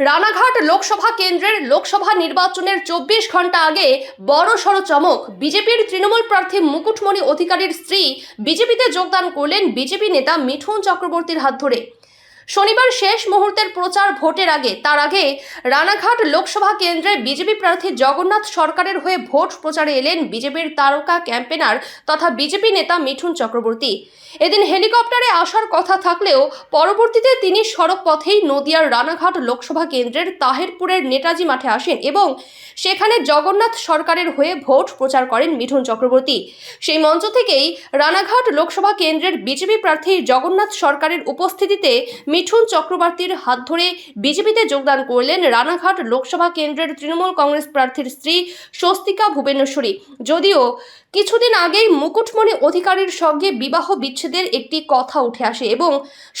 রানাঘাট লোকসভা কেন্দ্রের লোকসভা নির্বাচনের চব্বিশ ঘণ্টা আগে বড় সড় চমক। বিজেপির তৃণমূল প্রার্থী মুকুটমণি অধিকারীর স্ত্রী বিজেপিতে যোগদান করলেন বিজেপি নেতা মিঠুন চক্রবর্তীর হাত ধরে। শনিবার শেষ মুহূর্তের প্রচার ভোটের আগে, তার আগে রানাঘাট লোকসভা কেন্দ্রে বিজেপি প্রার্থী জগন্নাথ সরকারের হয়ে ভোট প্রচারে এলেন বিজেপির তারকা ক্যাম্পেনার তথা বিজেপি নেতা মিঠুন চক্রবর্তী। এদিন হেলিকপ্টারে আসার কথা থাকলেও পরবর্তীতে তিনি সড়ক পথেই নদিয়ার রানাঘাট লোকসভা কেন্দ্রের তাহেরপুরের নেতাজি মাঠে আসেন এবং সেখানে জগন্নাথ সরকারের হয়ে ভোট প্রচার করেন মিঠুন চক্রবর্তী। সেই মঞ্চ থেকেই রানাঘাট লোকসভা কেন্দ্রের বিজেপি প্রার্থী জগন্নাথ সরকারের উপস্থিতিতে মিঠুন চক্রবর্তীর হাত ধরে বিজেপিতে যোগদান করলেন রানাঘাট লোকসভা কেন্দ্রের তৃণমূল কংগ্রেস প্রার্থীর স্ত্রী স্বস্তিকা ভুবনেশ্বরী। যদিও কিছুদিন আগেই মুকুটমণি অধিকারীর সঙ্গে বিবাহ বিচ্ছেদের একটি কথা উঠে আসে এবং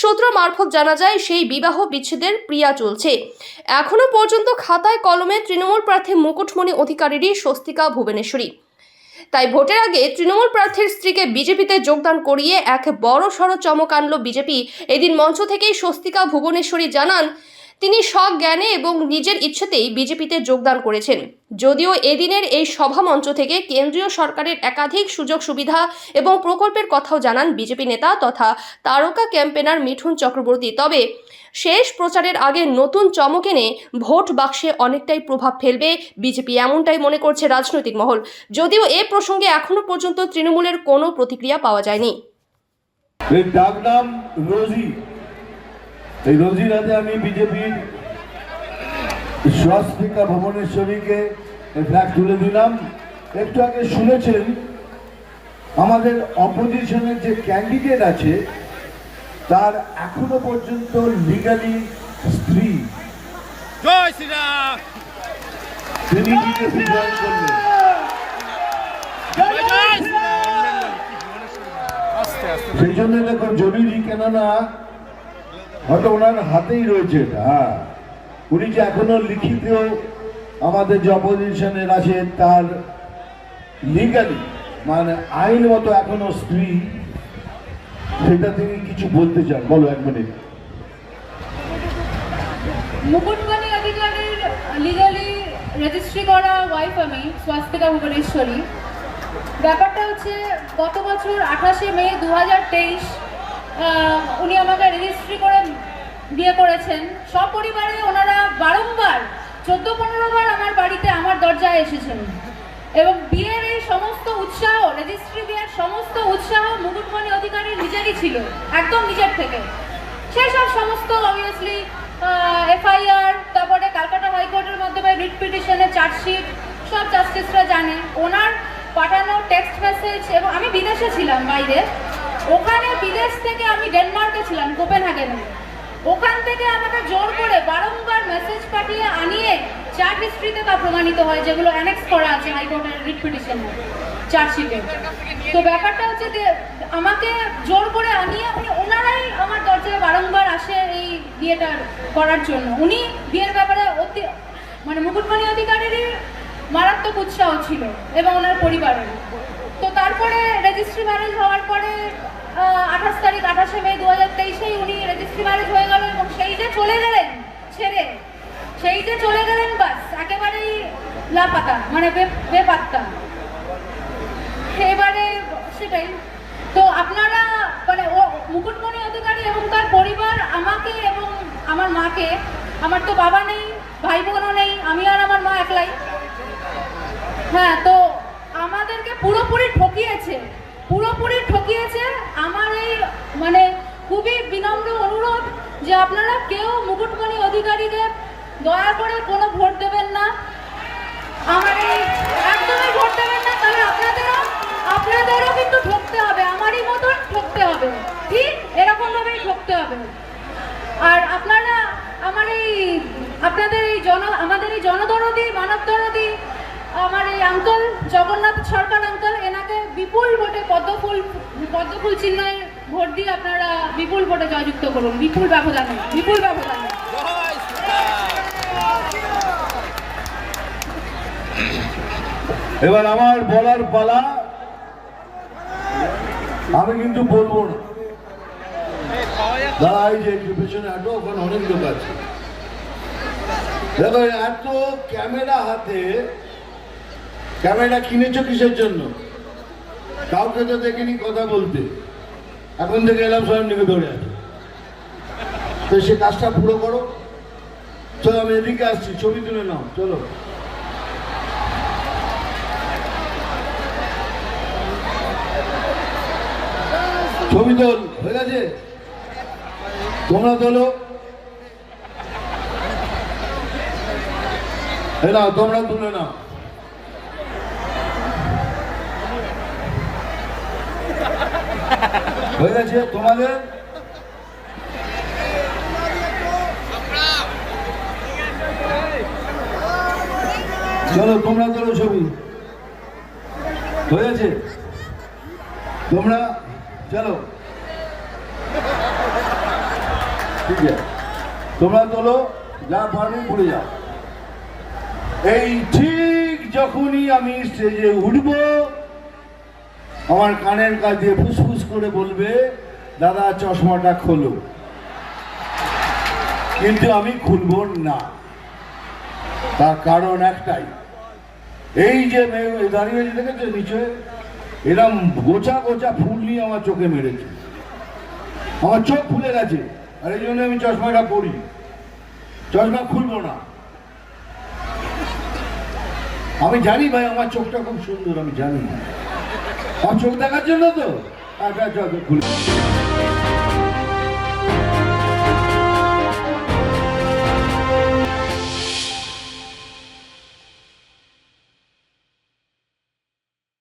সূত্র মারফত জানা যায়, সেই বিবাহ বিচ্ছেদের প্রিয়া চলছে। এখনও পর্যন্ত খাতায় কলমে তৃণমূল প্রার্থী মুকুটমণি অধিকারীরই স্বস্তিকা ভুবনেশ্বরী। তাই ভোটের আগে তৃণমূল প্রার্থীর স্ত্রীকে বিজেপিতে যোগদান করিয়ে এক বড় সড় চমক আনল বিজেপি। এদিন মঞ্চ থেকেই স্বস্তিকা ভুবনেশ্বরী জানান তিনি স্বজ্ঞানে এবং নিজের ইচ্ছেতেই বিজেপিতে যোগদান করেছেন। যদিও এদিনের এই সভা মঞ্চ থেকে কেন্দ্রীয় সরকারের একাধিক সুযোগ সুবিধা এবং প্রকল্পের কথাও জানান বিজেপি নেতা তথা তারকা ক্যাম্পেনার মিঠুন চক্রবর্তী। তবে শেষ প্রচারের আগে নতুন চমক এনে ভোট বাক্সে অনেকটাই প্রভাব ফেলবে বিজেপি এমনটাই মনে করছে রাজনৈতিক মহল। যদিও এ প্রসঙ্গে এখনও পর্যন্ত তৃণমূলের কোনো প্রতিক্রিয়া পাওয়া যায়নি। ডাক নাম রোজি। এই রোজির হাতে আমি বিজেপির স্বস্তিকা ভুবনেশ্বরীকে ফ্ল্যাগ তুলে দিলাম। একটু আগে শুনেছেন আমাদের অপোজিশনের যে ক্যান্ডিডেট আছে তার এখনও পর্যন্ত লিগালি স্ত্রী। তিনি বিজেপি জয়েন করলেন। সেই জন্য দেখো জরুরি কেননা হয়তো ওনার হাতেই রয়েছে এটা হ্যাঁ। উনি যে এখনও লিখিত আমাদের যে অপোজিশনের আছে, তার লিগালি মানে আইন মতো এখনও স্ত্রী, সেটা তিনি কিছু বলতে চান? বলো এক মিনিট মুকুটমণি অধিকারীর লিগালি রেজিস্ট্রি করা ওয়াইফ আমি স্বাস্তিকা ভুবনেশ্বরী। ব্যাপারটা হচ্ছে, গত বছর আঠাশে মে দু হাজার তেইশ উনি আমাকে রেজিস্ট্রি করে বিয়ে করেছেন। সপরিবারে ওনারা বারংবার চোদ্দ পনেরো বার আমার বাড়িতে আমার দরজায় এসেছেন। এবং বিয়ের এই সমস্ত উৎসাহ রেজিস্ট্রি বিয়ের সমস্ত উৎসাহ মুকুটমণি অধিকারীর নিজেরই ছিল, একদম নিজের থেকে। সেসব সমস্ত অবভিয়াসলি এফআইআর তারপরে ক্যালকাটা হাইকোর্টের মাধ্যমে রিট পিটিশনের চার্জশিট সব জাস্টিসরা জানে। ওনার পাঠানো টেক্সট মেসেজ এবং আমি বিদেশে ছিলাম বাইরে। ওখানে বিদেশ থেকে আমি ডেনমার্কে ছিলাম, কোপেনহাগেনে। ওখান থেকে আমাকে জোর করে বারংবার মেসেজ পাঠিয়ে আনিয়ে চার্জ হিস্ট্রিতে তা প্রমাণিত হয়, যেগুলো অ্যানেক্স করা আছে হাইকোর্টের রিট পিটিশনে চার্জশিটে তো ব্যাপারটা হচ্ছে যে, আমাকে জোর করে আনিয়ে উনি ওনারাই আমার দরজায় বারংবার আসে এই বিয়েটা করার জন্য। উনি বিয়ের ব্যাপারে অতি মানে মুকুটমণি অধিকারীরই মারাত্মক উৎসাহ ছিল, এবং ওনার পরিবারের। তো তারপরে রেজিস্ট্রি ম্যারেজ হওয়ার পরে আঠাশ তারিখ, আঠাশে মে দু হাজার তেইশেই উনি রেজিস্ট্রি ম্যারেজ হয়ে গেল এবং সেই যে চলে গেলেন ছেড়ে, সেই যে চলে গেলেন বাস, একেবারেই লাপাতা মানে বেপাত্তা। এবারে সেটাই। তো আপনারা মানে ও, মুকুটমণি অধিকারী এবং তার পরিবার আমাকে এবং আমার মাকে, আমার তো বাবা নেই, ভাই বোনও নেই, আমি আর আমার মা একলাই। হ্যাঁ তো পুরোপুরি ঠকিয়েছে। পুরোপুরি ঠকিয়েছে আমার এই মানে খুবই বিনম্র অনুরোধ যে আপনারা কেউ মুকুটমণি অধিকারীকে দয়া করে কোনো ভোট দেবেন না। আমার এই একদমই ভোট দেবেন না, তাহলে আপনাদেরও আপনাদেরও কিন্তু ঠকতে হবে, আমারই মতন ঠকতে হবে। ঠিক এরকম ভাবেই ঠকতে হবে। আর আপনারা, আমার এই, আপনাদের এই জন, আমাদের এই জনদরদি মানব দরদি আমার এই আঙ্কল জগন্নাথ সরকার আঙ্কল এনাকে বিপুল ভোটে পদ্মফুল পদ্মফুল চিহ্নে ভোট দিয়ে আপনারা বিপুল ভোটে জয়যুক্ত করুন। বিপুল ব্যবধানে বিপুল ব্যবধানে। এবার আমার বলার পালা, আমি কিন্তু বলব না। অনেক লোক আছে। দেখো, এত ক্যামেরা হাতে ক্যামেরা কিনেছো কিসের জন্য? কাউকে তো দেখিনি কথা বলতে। এখন থেকে এলাম স্বয়ং দিকে ধরে আছে তো সে কাজটা পুরো করো। চলো, আমি এদিকে আসছি, ছবি তুলে নাও, চলো। ছবি তোল, হয়ে গেছে? তোমরা তোলো। নাও, তোমরা তুলে নাও। হয়ে গেছে তোমাদের? চলো, তোমরা তোলো ছবি। হয়েছে? তোমরা, চলো। ঠিক আছে। তোমরা তোলো, যা পারবে পড়ে যাও। এই ঠিক যখনই আমি স্টেজে উঠব আমার কানের কাছে ফুসফুস করে বলবে, দাদা, চশমাটা খোলো। কিন্তু আমি খুলব না। তার কারণ একটাই। এই যে দাঁড়িয়ে দেখেছ নিচে? এরম গোছা গোছা ফুল নিয়ে আমার চোখে মেরেছে। আমার চোখ ফুলে গেছে। আর এই জন্য আমি চশমাটা পড়ি চশমা খুলবো না। আমি জানি ভাই, আমার চোখটা খুব সুন্দর, আমি জানি। চোখ দেখার জন্য তো? আচ্ছা আচ্ছা, আচ্ছা